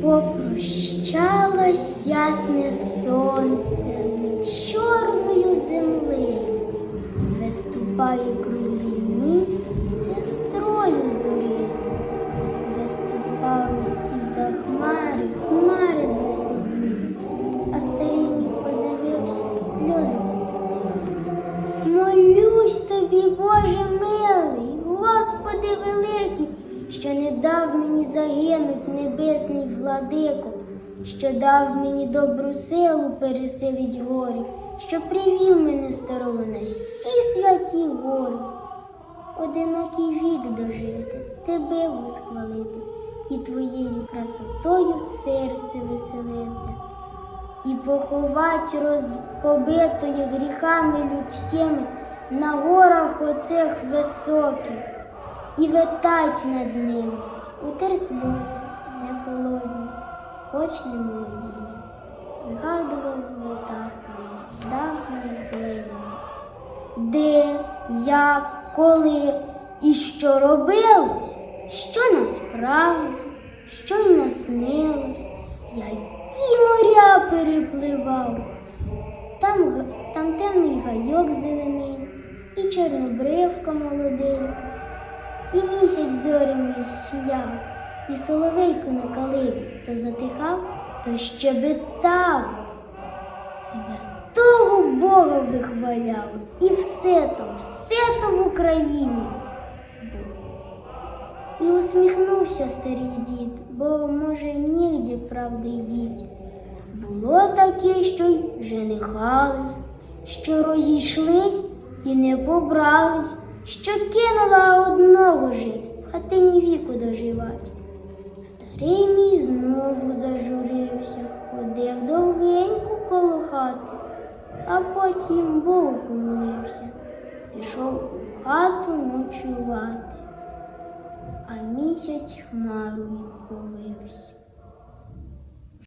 Прощалось ясне сонце з чорною землею, виступає круглий місяць сестрою зори, виступають із-за хмари, хмари звеселі, а старий мій подивився, сльози покотились. Молюсь тобі, Боже милий, Господи великий, що не дав мені загинуть небесний владико, що дав мені добру силу пересилить горі, що привів мене старого на всі святі гори. Одинокий вік дожити, тебе восхвалити і твоєю красотою серце веселити і поховать розпобитої гріхами людськими на горах оцих високих, і витать над ними, утер сльози не холодні, хоч не молоді. Згадував лета свої, давні плині. Де, як, коли і що робилось, що насправді, що й наснилось, які моря перепливав. Там, там темний гайок зелененький, і чорнобривка молоденька, і місяць зорями сіяв, і соловейко на калині то затихав, то щебетав. Святого Бога вихваляв, і все то, все то в Україні. І усміхнувся старий дід, бо, може, нігде правди діть. Було таке, що й женихались, що розійшлись і не побрались, що кинула одного жить, в хатині віку доживать. Старий мій знову зажурився, ходив довгенько коло хати, а потім Богу помолився, пішов у хату ночувати, а місяць хмарою повився.